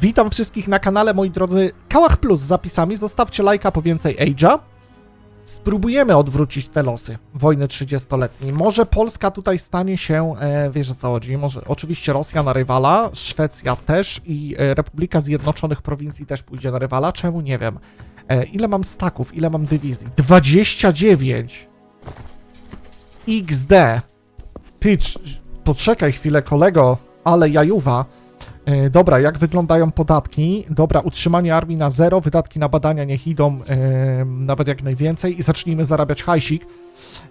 Witam wszystkich na kanale, moi drodzy. Kałach Plus z zapisami. Zostawcie lajka po więcej Age'a. Spróbujemy odwrócić te losy wojny 30-letniej. Może Polska tutaj stanie się, e, wiesz o co chodzi, może oczywiście Rosja na rywala, Szwecja też i e, Republika Zjednoczonych Prowincji też pójdzie na rywala. Czemu? Nie wiem. E, ile mam staków, ile mam dywizji? 29! XD! Ty, cz- poczekaj chwilę, kolego, ale jajuwa. E, Dobra, jak wyglądają podatki? Dobra, utrzymanie armii na zero, wydatki na badania niech idą e, nawet jak najwięcej i zacznijmy zarabiać hajsik.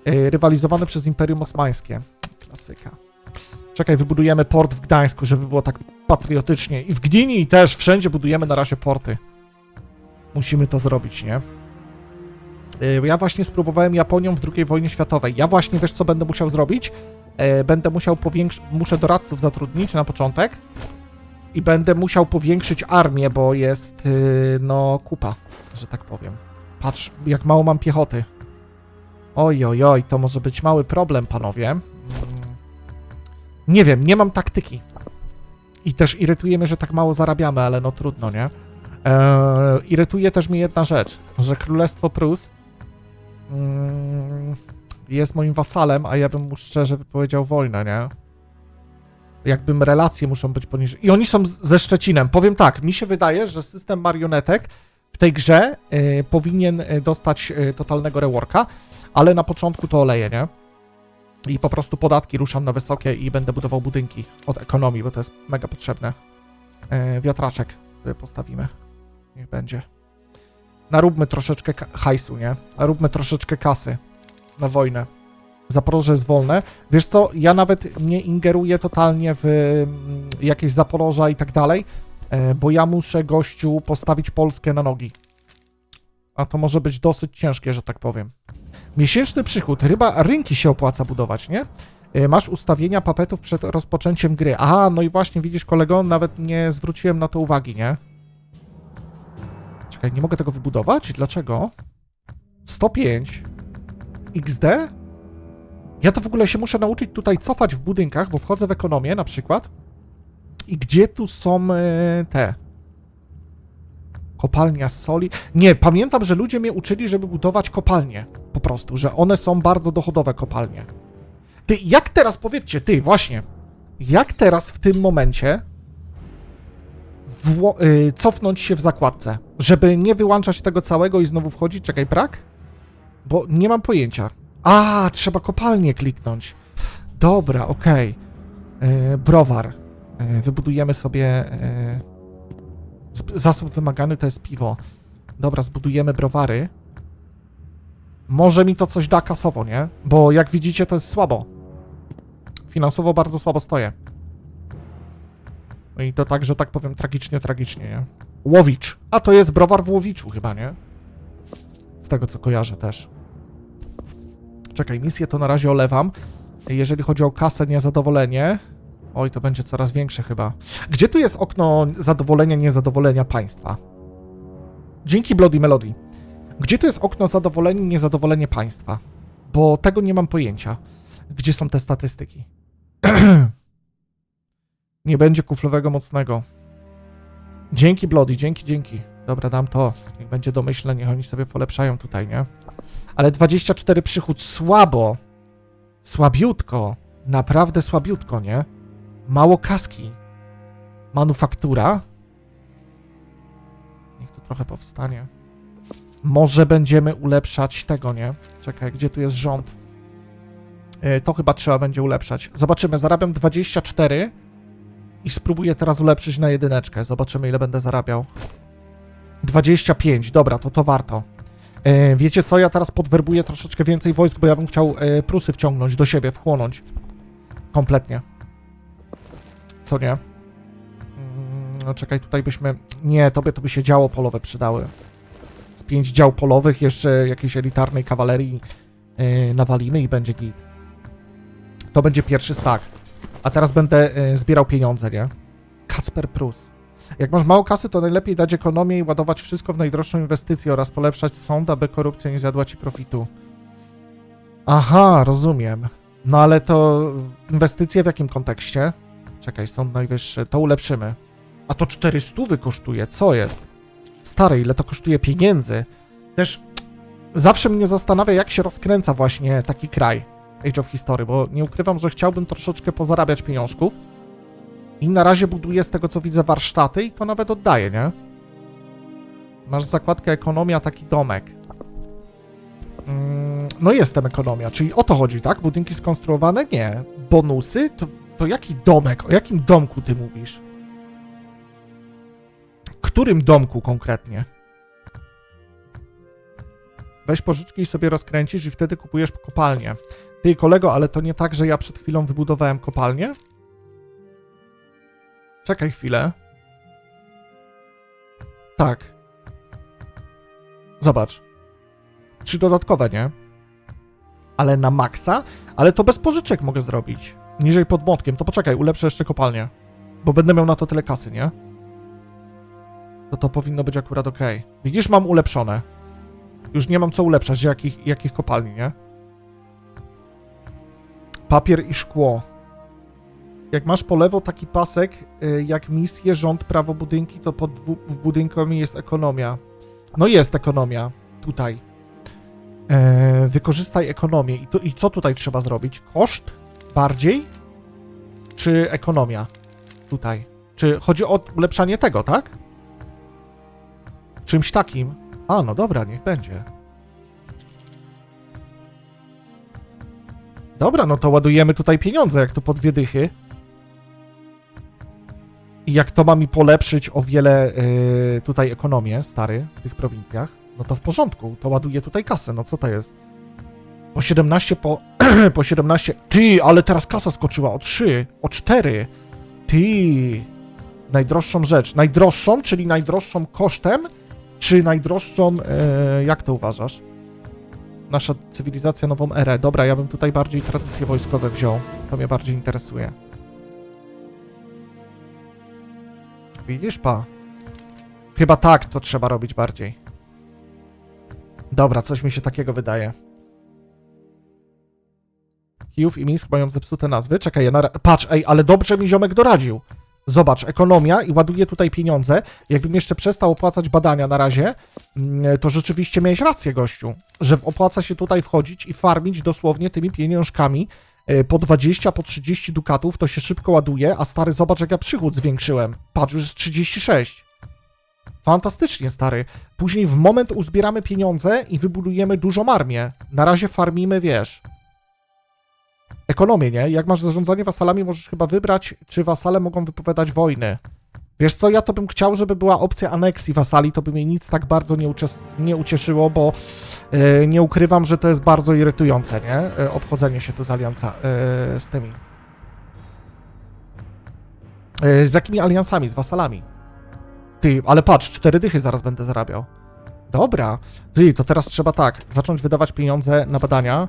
E, rywalizowany przez Imperium Osmańskie. Klasyka. Czekaj, wybudujemy port w Gdańsku, żeby było tak patriotycznie. I w Gdyni też, wszędzie budujemy na razie porty. Musimy to zrobić, nie? E, Ja właśnie spróbowałem Japonią w II wojnie światowej. Ja właśnie, wiesz co będę musiał zrobić? E, Będę musiał powiększyć, muszę doradców zatrudnić na początek i będę musiał powiększyć armię, bo jest, yy, no, kupa, że tak powiem. Patrz, jak mało mam piechoty. Oj, oj, oj, to może być mały problem, panowie. Mm. Nie wiem, nie mam taktyki. I też irytuje mnie, że tak mało zarabiamy, ale no trudno, nie? Eee, irytuje też mnie jedna rzecz, że Królestwo Prus mm, jest moim wasalem, a ja bym mu szczerze wypowiedział wojnę, nie? Jakbym relacje muszą być poniżej. I oni są ze Szczecinem. Powiem tak, mi się wydaje, że system marionetek w tej grze y, powinien y, dostać y, totalnego reworka, ale na początku to oleję, nie? I po prostu podatki ruszam na wysokie i będę budował budynki od ekonomii, bo to jest mega potrzebne. Y, wiatraczek sobie postawimy. Niech będzie. Naróbmy troszeczkę hajsu, nie? Naróbmy troszeczkę kasy na wojnę. Zaporoże jest wolne. Wiesz co, ja nawet nie ingeruję totalnie w mm, jakieś Zaporoża i tak dalej, e, bo ja muszę gościu postawić Polskę na nogi. A to może być dosyć ciężkie, że tak powiem. Miesięczny przychód. Chyba rynki się opłaca budować, nie? E, Masz ustawienia papetów przed rozpoczęciem gry. Aha, no i właśnie widzisz, kolego, nawet nie zwróciłem na to uwagi, nie? Czekaj, nie mogę tego wybudować? Dlaczego? 105. XD? Ja to w ogóle się muszę nauczyć tutaj cofać w budynkach, bo wchodzę w ekonomię na przykład. I gdzie tu są e, te? Kopalnia soli. Nie, pamiętam, że ludzie mnie uczyli, żeby budować kopalnie. Po prostu, że one są bardzo dochodowe kopalnie. Ty, jak teraz, powiedzcie, ty, właśnie. Jak teraz w tym momencie y, cofnąć się w zakładce, żeby nie wyłączać tego całego i znowu wchodzić? Czekaj, brak? Bo nie mam pojęcia. A, trzeba kopalnię kliknąć. Dobra, okej. E, Browar. E, Wybudujemy sobie. e, Zasób wymagany to jest piwo. Dobra, zbudujemy browary. Może mi to coś da kasowo, nie? Bo jak widzicie, to jest słabo. Finansowo bardzo słabo stoję. No i to tak, że tak powiem, tragicznie, tragicznie, nie? Łowicz. A to jest browar w Łowiczu chyba, nie? Z tego co kojarzę też. Czekaj, misję to na razie olewam. Jeżeli chodzi o kasę, niezadowolenie. Oj, to będzie coraz większe chyba. Gdzie tu jest okno zadowolenia, niezadowolenia państwa? Dzięki Bloody Melody. Gdzie tu jest okno zadowolenia, niezadowolenie państwa? Bo tego nie mam pojęcia. Gdzie są te statystyki? nie będzie kuflowego mocnego. Dzięki Bloody, dzięki, dzięki. Dobra, dam to. Niech będzie domyślne, niech oni sobie polepszają tutaj, nie? Ale 24 przychód słabo. Słabiutko. Naprawdę słabiutko, nie? Mało kaski. Manufaktura. Niech tu trochę powstanie. Może będziemy ulepszać tego, nie? Czekaj, gdzie tu jest rząd? Yy, to chyba trzeba będzie ulepszać. Zobaczymy, zarabiam 24 i spróbuję teraz ulepszyć na jedyneczkę. Zobaczymy, ile będę zarabiał. 25, dobra, to to warto. E, wiecie co, ja teraz podwerbuję troszeczkę więcej wojsk, bo ja bym chciał e, Prusy wciągnąć do siebie, wchłonąć. Kompletnie. Co nie? Mm, No czekaj, tutaj byśmy... Nie, tobie to by się działo polowe przydały. Z pięć dział polowych, jeszcze jakiejś elitarnej kawalerii e, nawalimy i będzie git. To będzie pierwszy stack. A teraz będę e, zbierał pieniądze, nie? Kacper Prus. Jak masz mało kasy, to najlepiej dać ekonomię i ładować wszystko w najdroższą inwestycję oraz polepszać sąd, aby korupcja nie zjadła ci profitu. Aha, rozumiem. No ale to inwestycje w jakim kontekście? Czekaj, sąd najwyższy. To ulepszymy. A to 400 kosztuje, co jest? Stary, ile to kosztuje pieniędzy? Też zawsze mnie zastanawia, jak się rozkręca właśnie taki kraj Age of History, bo nie ukrywam, że chciałbym troszeczkę pozarabiać pieniążków. I na razie buduję z tego, co widzę, warsztaty i to nawet oddaję, nie? Masz zakładkę ekonomia, taki domek. Mm, no jestem ekonomia, czyli o to chodzi, tak? Budynki skonstruowane? Nie. Bonusy? To, to jaki domek? O jakim domku ty mówisz? Którym domku konkretnie? Weź pożyczki i sobie rozkręcisz i wtedy kupujesz kopalnię. Ty, kolego, ale to nie tak, że ja przed chwilą wybudowałem kopalnię? Czekaj chwilę. Tak. Zobacz. Trzy dodatkowe, nie? Ale na maksa? Ale to bez pożyczek mogę zrobić. Niżej pod młotkiem. To poczekaj, ulepszę jeszcze kopalnię. Bo będę miał na to tyle kasy, nie? To to powinno być akurat ok. Widzisz, mam ulepszone. Już nie mam co ulepszać, jakich, jakich kopalni, nie? Papier i szkło. Jak masz po lewo taki pasek, y, jak misje, rząd, prawo, budynki, to pod budynkami jest ekonomia. No jest ekonomia. Tutaj. E, wykorzystaj ekonomię. I, to, I co tutaj trzeba zrobić? Koszt? Bardziej? Czy ekonomia? Tutaj. Czy chodzi o ulepszanie tego, tak? Czymś takim. A, no dobra, niech będzie. Dobra, no to ładujemy tutaj pieniądze, jak to po dwie dychy. I jak to ma mi polepszyć o wiele yy, tutaj ekonomię, stary, w tych prowincjach, no to w porządku, to ładuję tutaj kasę, no co to jest? Po 17, po, po 17, ty, ale teraz kasa skoczyła o 3, o 4, ty, najdroższą rzecz, najdroższą, czyli najdroższą kosztem, czy najdroższą, e, jak to uważasz? Nasza cywilizacja, nową erę. Dobra, ja bym tutaj bardziej tradycje wojskowe wziął. To mnie bardziej interesuje. Widzisz, pa? Chyba tak to trzeba robić bardziej. Dobra, coś mi się takiego wydaje. Kijów i Mińsk mają zepsute nazwy. Czekaj, ja na... Patrz, ej, ale dobrze mi ziomek doradził. Zobacz, ekonomia i ładuję tutaj pieniądze. Jakbym jeszcze przestał opłacać badania na razie, mm, to rzeczywiście miałeś rację, gościu, że opłaca się tutaj wchodzić i farmić dosłownie tymi pieniążkami po 20, po 30 dukatów, to się szybko ładuje, a stary, zobacz jak ja przychód zwiększyłem. Patrz, już jest 36. Fantastycznie, stary. Później w moment uzbieramy pieniądze i wybudujemy dużą armię. Na razie farmimy, wiesz, ekonomię, nie? Jak masz zarządzanie wasalami, możesz chyba wybrać, czy wasale mogą wypowiadać wojny. Wiesz co, ja to bym chciał, żeby była opcja aneksji wasali, to by mnie nic tak bardzo nie, nie ucieszyło, bo e, nie ukrywam, że to jest bardzo irytujące, nie? E, obchodzenie się tu z aliansa, e, z tymi. Z jakimi aliansami? Z wasalami. Ty, ale patrz, cztery dychy zaraz będę zarabiał. Dobra. Ty, to teraz trzeba tak, zacząć wydawać pieniądze na badania,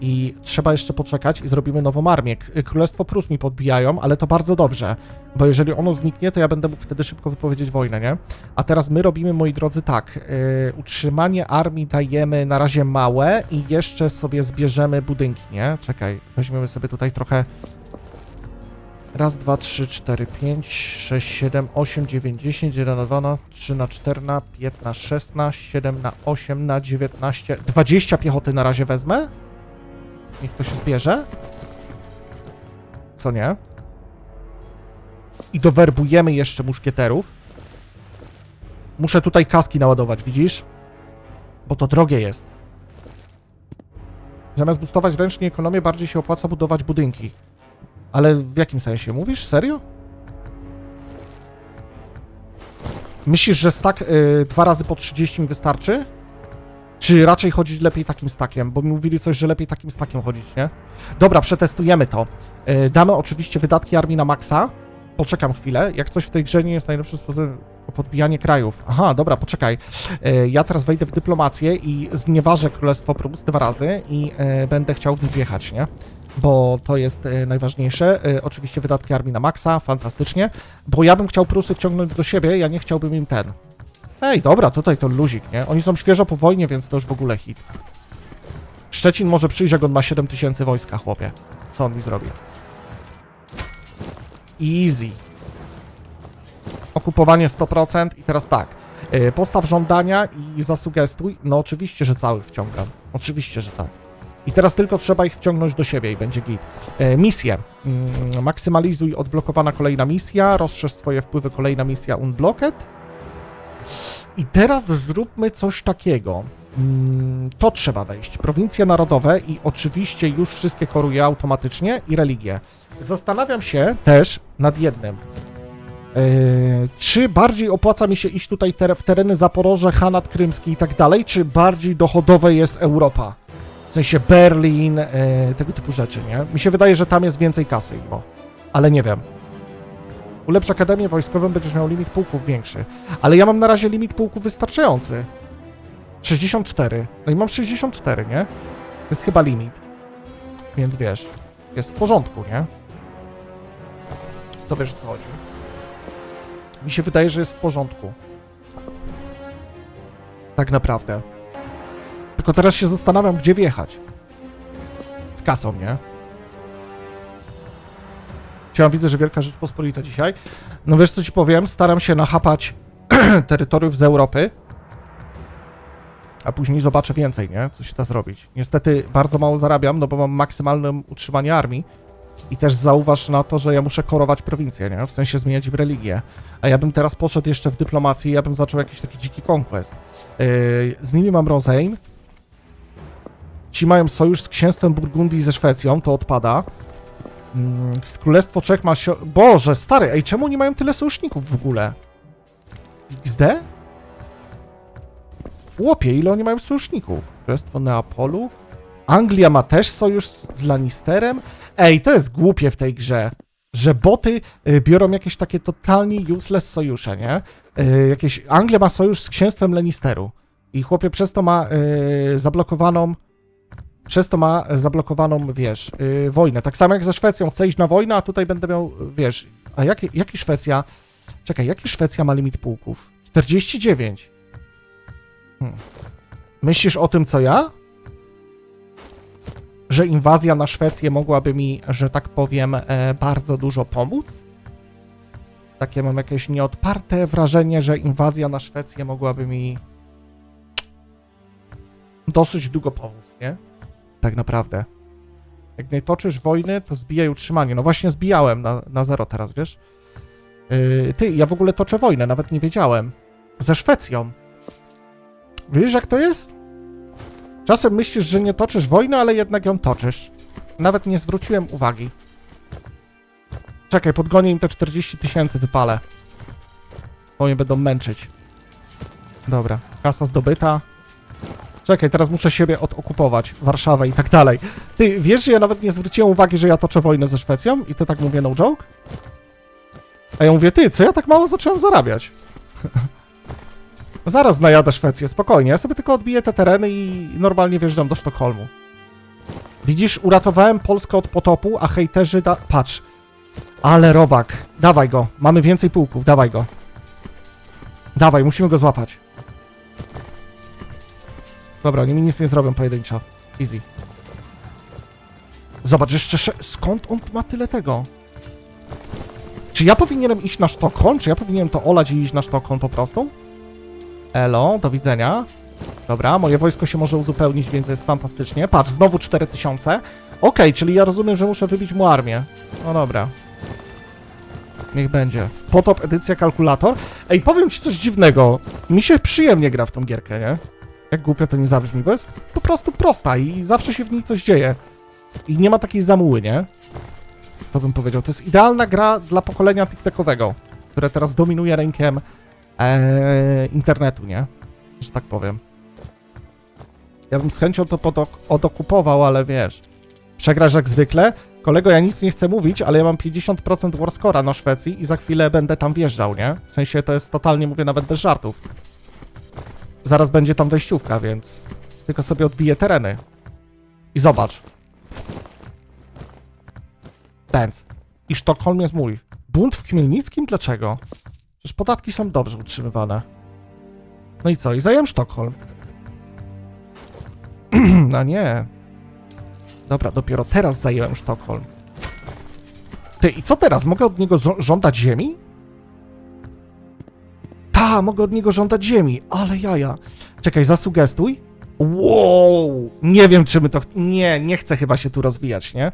i trzeba jeszcze poczekać i zrobimy nową armię. Królestwo Prus mi podbijają, ale to bardzo dobrze, bo jeżeli ono zniknie, to ja będę mógł wtedy szybko wypowiedzieć wojnę, nie? A teraz my robimy, moi drodzy, tak. Yy, utrzymanie armii dajemy na razie małe i jeszcze sobie zbierzemy budynki, nie? Czekaj, weźmiemy sobie tutaj trochę. Raz, dwa, trzy, cztery, pięć, sześć, siedem, osiem, dziewięć, dziesięć, jeden na dwa, na trzy na cztery, na pięć na siedem na osiem, na dziewiętnaście, dwadzieścia piechoty na razie wezmę. Niech to się zbierze. Co nie? I dowerbujemy jeszcze muszkieterów. Muszę tutaj kaski naładować, widzisz? Bo to drogie jest. Zamiast bustować ręcznie ekonomię, bardziej się opłaca budować budynki. Ale w jakim sensie? Mówisz? Serio? Myślisz, że stack y, dwa razy po 30 mi wystarczy? Czy raczej chodzić lepiej takim stakiem? Bo mi mówili coś, że lepiej takim stakiem chodzić, nie? Dobra, przetestujemy to. Yy, damy oczywiście wydatki armii na maksa. Poczekam chwilę. Jak coś w tej grze nie jest najlepszy sposób na podbijanie krajów. Aha, dobra, poczekaj. Yy, ja teraz wejdę w dyplomację i znieważę Królestwo Prus dwa razy i yy, będę chciał w nich wjechać, nie? Bo to jest najważniejsze. Oczywiście wydatki armii na maksa, fantastycznie. Bo ja bym chciał Prusy wciągnąć do siebie, ja nie chciałbym im ten. Ej, dobra, tutaj to luzik, nie? Oni są świeżo po wojnie, więc to już w ogóle hit. Szczecin może przyjść, jak on ma 7000 wojska, chłopie. Co on mi zrobi? Easy. Okupowanie 100% i teraz tak. y, Postaw żądania i zasugestuj. No oczywiście, że całych wciągam. Oczywiście, że tak. I teraz tylko trzeba ich wciągnąć do siebie i będzie git. E, misje. Mm, maksymalizuj odblokowana kolejna misja, rozszerz swoje wpływy kolejna misja unblocked. I teraz zróbmy coś takiego. Mm, To trzeba wejść. Prowincje narodowe i oczywiście już wszystkie koruje automatycznie i religie. Zastanawiam się też nad jednym. Yy, czy bardziej opłaca mi się iść tutaj w tereny Zaporoże, Hanat Krymski i tak dalej, czy bardziej dochodowe jest Europa? W sensie Berlin, yy, tego typu rzeczy, nie? Mi się wydaje, że tam jest więcej kasy, bo. Ale nie wiem. Ulepsz Akademię Wojskową, będziesz miał limit pułków większy. Ale ja mam na razie limit pułków wystarczający. 64. No i mam 64, nie? To jest chyba limit. Więc wiesz, jest w porządku, nie? To wiesz o co chodzi. Mi się wydaje, że jest w porządku. Tak naprawdę. Tylko teraz się zastanawiam, gdzie wjechać. Z kasą, nie? Ja widzę, że Wielka Rzeczpospolita dzisiaj. No wiesz, co ci powiem? Staram się nachapać terytoriów z Europy, a później zobaczę więcej, nie? Co się da zrobić. Niestety bardzo mało zarabiam, no bo mam maksymalne utrzymanie armii. I też zauważ na to, że ja muszę korować prowincję, nie? W sensie zmieniać religię. A ja bym teraz poszedł jeszcze w dyplomację i ja bym zaczął jakiś taki dziki conquest. Yy, z nimi mam rozejm. Ci mają sojusz z księstwem Burgundii ze Szwecją, to odpada. Mm, Królestwo Czech ma się... Boże, stary, ej, czemu nie mają tyle sojuszników w ogóle? XD? Łopie, ile oni mają sojuszników? Królestwo Neapolu? Anglia ma też sojusz z Lannisterem? Ej, to jest głupie w tej grze, że boty y, biorą jakieś takie totalnie useless sojusze, nie? Y, jakieś... Anglia ma sojusz z księstwem Lannisteru i chłopie przez to ma y, zablokowaną przez to ma zablokowaną, wiesz, yy, wojnę. Tak samo jak ze Szwecją, chcę iść na wojnę, a tutaj będę miał, wiesz, a jaki, jaki Szwecja, czekaj, jaki Szwecja ma limit pułków? 49. Hmm. Myślisz o tym, co ja? Że inwazja na Szwecję mogłaby mi, że tak powiem, e, bardzo dużo pomóc? Takie mam jakieś nieodparte wrażenie, że inwazja na Szwecję mogłaby mi dosyć długo pomóc, nie? Tak naprawdę. Jak nie toczysz wojny, to zbijaj utrzymanie. No właśnie zbijałem na, na zero teraz, wiesz? Yy, ty, ja w ogóle toczę wojnę, nawet nie wiedziałem. Ze Szwecją. Wiesz jak to jest? Czasem myślisz, że nie toczysz wojny, ale jednak ją toczysz. Nawet nie zwróciłem uwagi. Czekaj, podgonię im te 40 tysięcy, wypalę. Bo mnie będą męczyć. Dobra, kasa zdobyta. Czekaj, teraz muszę siebie odokupować, Warszawę i tak dalej. Ty, wiesz, że ja nawet nie zwróciłem uwagi, że ja toczę wojnę ze Szwecją? I to tak mówię no joke? A ja mówię, ty, co ja tak mało zacząłem zarabiać? Zaraz najadę Szwecję, spokojnie. Ja sobie tylko odbiję te tereny i normalnie wjeżdżam do Sztokholmu. Widzisz, uratowałem Polskę od potopu, a hejterzy da... Patrz. Ale robak. Dawaj go. Mamy więcej pułków, dawaj go. Dawaj, musimy go złapać. Dobra, oni mi nic nie zrobią pojedynczo. Easy. Zobacz, jeszcze skąd on ma tyle tego? Czy ja powinienem iść na Sztokholm? Czy ja powinienem to olać i iść na Sztokholm po prostu? Elo, do widzenia. Dobra, moje wojsko się może uzupełnić, więc jest fantastycznie. Patrz, znowu 4000. Okej, czyli ja rozumiem, że muszę wybić mu armię. No dobra. Niech będzie. Potop, edycja, kalkulator. Ej, powiem ci coś dziwnego. Mi się przyjemnie gra w tą gierkę, nie? Jak głupio to nie zabrzmi, bo jest po prostu prosta i zawsze się w niej coś dzieje. I nie ma takiej zamuły, nie? To bym powiedział. To jest idealna gra dla pokolenia TikTokowego, które teraz dominuje rynkiem e, internetu, nie? Że tak powiem. Ja bym z chęcią to podok- odokupował, ale wiesz, przegrasz jak zwykle. Kolego, ja nic nie chcę mówić, ale ja mam 50% warscora na Szwecji i za chwilę będę tam wjeżdżał, nie? W sensie to jest totalnie, mówię nawet bez żartów. Zaraz będzie tam wejściówka, więc tylko sobie odbiję tereny. I zobacz. Benz. I Sztokholm jest mój. Bunt w Chmielnickim? Dlaczego? Przecież podatki są dobrze utrzymywane. No i co? I zająłem Sztokholm. A nie. Dobra, dopiero teraz zająłem Sztokholm. Ty, i co teraz? Mogę od niego żądać ziemi? Ha, mogę od niego żądać ziemi, ale jaja. Czekaj, zasugestuj. Wow, nie wiem, czy my to... Nie, nie chcę chyba się tu rozwijać, nie?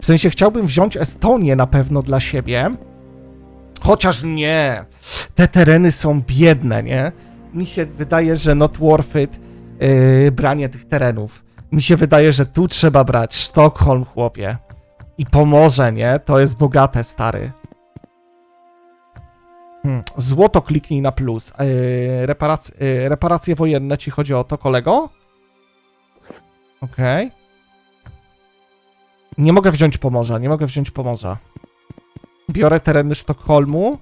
W sensie chciałbym wziąć Estonię na pewno dla siebie, chociaż nie. Te tereny są biedne, nie? Mi się wydaje, że not worth it yy, branie tych terenów. Mi się wydaje, że tu trzeba brać Sztokholm, chłopie. I Pomorze, nie? To jest bogate, stary. Hmm. Złoto kliknij na plus. Yy, reparac- yy, reparacje wojenne, ci chodzi o to, kolego? Okej. Nie mogę wziąć Pomorza, nie mogę wziąć Pomorza. Biorę tereny Sztokholmu.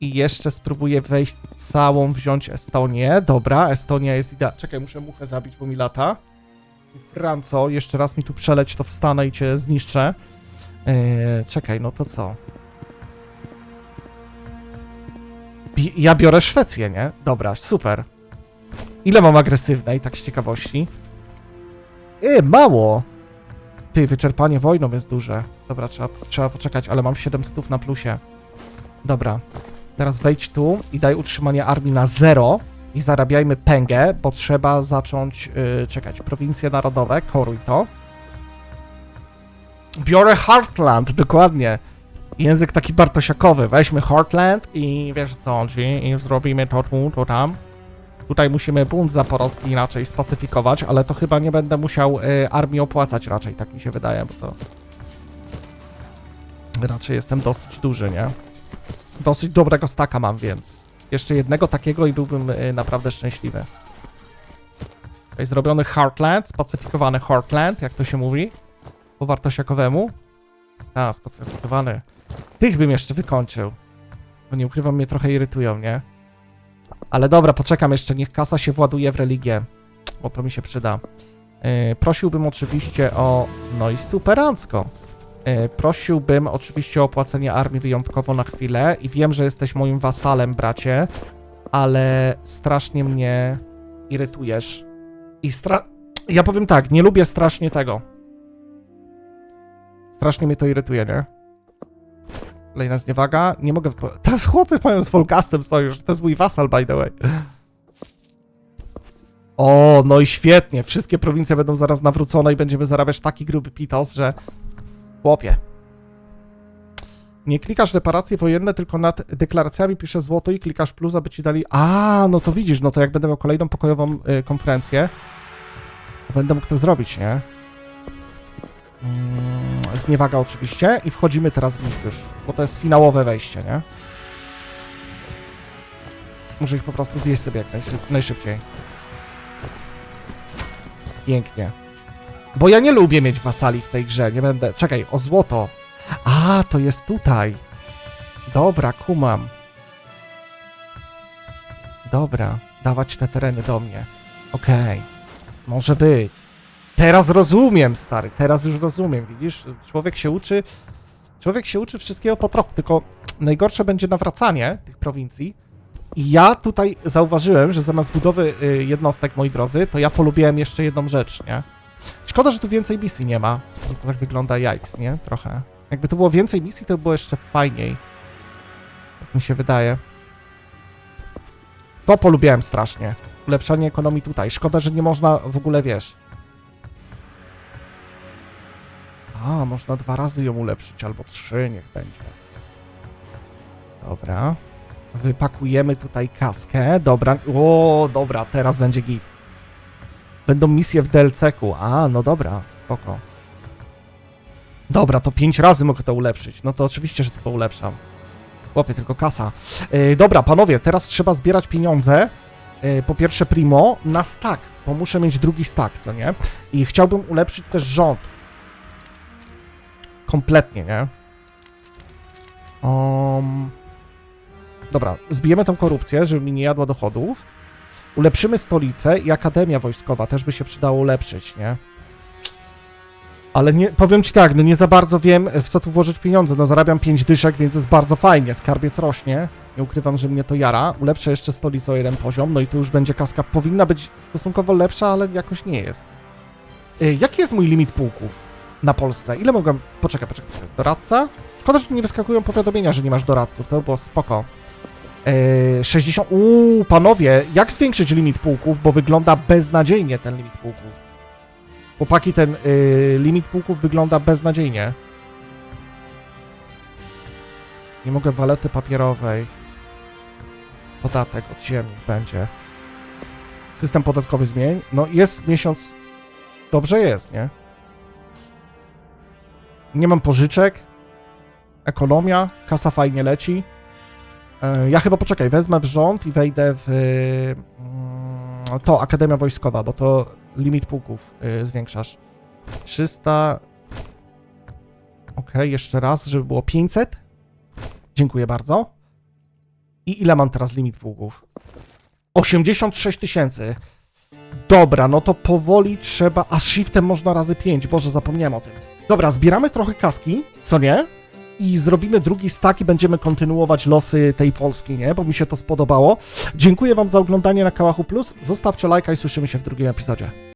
I jeszcze spróbuję wejść całą, wziąć Estonię. Dobra, Estonia jest idealna. Czekaj, muszę muchę zabić, bo mi lata. Franco, jeszcze raz mi tu przeleć, to wstanę i cię zniszczę. Yy, czekaj, no to co? Ja biorę Szwecję, nie? Dobra, super. Ile mam agresywnej, tak z ciekawości? Yy, mało. Ty, wyczerpanie wojną jest duże. Dobra, trzeba, trzeba poczekać, ale mam 700 na plusie. Dobra. Teraz wejdź tu i daj utrzymanie armii na zero i zarabiajmy pęgę, bo trzeba zacząć yy, czekać. Prowincje narodowe, koruj to. Biorę Heartland, dokładnie. Język taki bartosiakowy. Weźmy Heartland i wiesz co i zrobimy to tu, to tam. Tutaj musimy bunt zaporowski inaczej spacyfikować, ale to chyba nie będę musiał y, armii opłacać raczej, tak mi się wydaje, bo to... Raczej jestem dosyć duży, nie? Dosyć dobrego staka mam, więc jeszcze jednego takiego i byłbym y, naprawdę szczęśliwy. Tutaj zrobiony Heartland, spacyfikowany Heartland, jak to się mówi, po wartosiakowemu. A, spacyfikowany. Tych bym jeszcze wykończył. Bo nie ukrywam, mnie trochę irytują, nie? Ale dobra, poczekam jeszcze, niech kasa się właduje w religię, bo to mi się przyda. Yy, prosiłbym oczywiście o... No i superancko. Yy, prosiłbym oczywiście o opłacenie armii wyjątkowo na chwilę i wiem, że jesteś moim wasalem, bracie, ale strasznie mnie irytujesz. I stra... Ja powiem tak, nie lubię strasznie tego. Strasznie mnie to irytuje, nie? Kolejna zniewaga. Nie mogę... Teraz chłopy mają z Volgastem sojusz. To jest mój wasal, by the way. O, no i świetnie. Wszystkie prowincje będą zaraz nawrócone i będziemy zarabiać taki gruby pitos, że... Chłopie. Nie klikasz reparacje wojenne, tylko nad deklaracjami pisze złoto i klikasz plus, aby ci dali... A, no to widzisz, no to jak będę miał kolejną pokojową y, konferencję, to będę mógł to zrobić, nie? Mm, Zniewaga oczywiście i wchodzimy teraz w nich już, bo to jest finałowe wejście, nie? Muszę ich po prostu zjeść sobie jak najszy- najszybciej. Pięknie. Bo ja nie lubię mieć wasali w tej grze, nie będę... Czekaj, o złoto. A, to jest tutaj. Dobra, kumam. Dobra, dawać te tereny do mnie. Okej, może być. Teraz rozumiem, stary, teraz już rozumiem, widzisz? Człowiek się uczy, człowiek się uczy wszystkiego po trochu, tylko najgorsze będzie nawracanie tych prowincji. I ja tutaj zauważyłem, że zamiast budowy y, jednostek, moi drodzy, to ja polubiłem jeszcze jedną rzecz, nie? Szkoda, że tu więcej misji nie ma. To tak wygląda jajks, nie? Trochę. Jakby tu było więcej misji, to by było jeszcze fajniej. Jak mi się wydaje. To polubiłem strasznie. Ulepszanie ekonomii tutaj. Szkoda, że nie można w ogóle, wiesz, A, można dwa razy ją ulepszyć, albo trzy, niech będzie. Dobra. Wypakujemy tutaj kaskę. Dobra. O, dobra, teraz będzie git. Będą misje w DLC-ku. A, no dobra, spoko. Dobra, to pięć razy mogę to ulepszyć. No to oczywiście, że to ulepszam. Chłopie, tylko kasa. Yy, dobra, panowie, teraz trzeba zbierać pieniądze. Yy, po pierwsze primo na stack, bo muszę mieć drugi stack, co nie? I chciałbym ulepszyć też rząd kompletnie, nie? Um, dobra, zbijemy tą korupcję, żeby mi nie jadła dochodów. Ulepszymy stolicę i Akademia Wojskowa też by się przydało ulepszyć, nie? Ale nie, powiem ci tak, no nie za bardzo wiem, w co tu włożyć pieniądze. No zarabiam 5 dyszek, więc jest bardzo fajnie. Skarbiec rośnie. Nie ukrywam, że mnie to jara. Ulepszę jeszcze stolicę o jeden poziom, no i tu już będzie kaska. Powinna być stosunkowo lepsza, ale jakoś nie jest. Y, jaki jest mój limit pułków? Na Polsce. Ile mogłem... Poczekaj, poczekaj. Doradca? Szkoda, że tu nie wyskakują powiadomienia, że nie masz doradców. To by było spoko. E, 60. Uuu, panowie, jak zwiększyć limit pułków, bo wygląda beznadziejnie ten limit pułków. Chłopaki, ten y, limit pułków wygląda beznadziejnie. Nie mogę walety papierowej. Podatek od ziemi będzie. System podatkowy zmień. No jest miesiąc. Dobrze jest, nie? Nie mam pożyczek. Ekonomia. Kasa fajnie leci. E, Ja chyba poczekaj, wezmę w rząd i wejdę w mm, to, Akademia Wojskowa, bo to limit pułków y, zwiększasz. 300. Ok, jeszcze raz, żeby było 500. Dziękuję bardzo. I ile mam teraz limit pułków? 86 tysięcy. Dobra, no to powoli trzeba. A z shiftem można razy 5. Boże, zapomniałem o tym. Dobra, zbieramy trochę kaski, co nie? I zrobimy drugi stack i będziemy kontynuować losy tej Polski, nie? Bo mi się to spodobało. Dziękuję Wam za oglądanie na Kałachu Plus. Zostawcie lajka i słyszymy się w drugim epizodzie.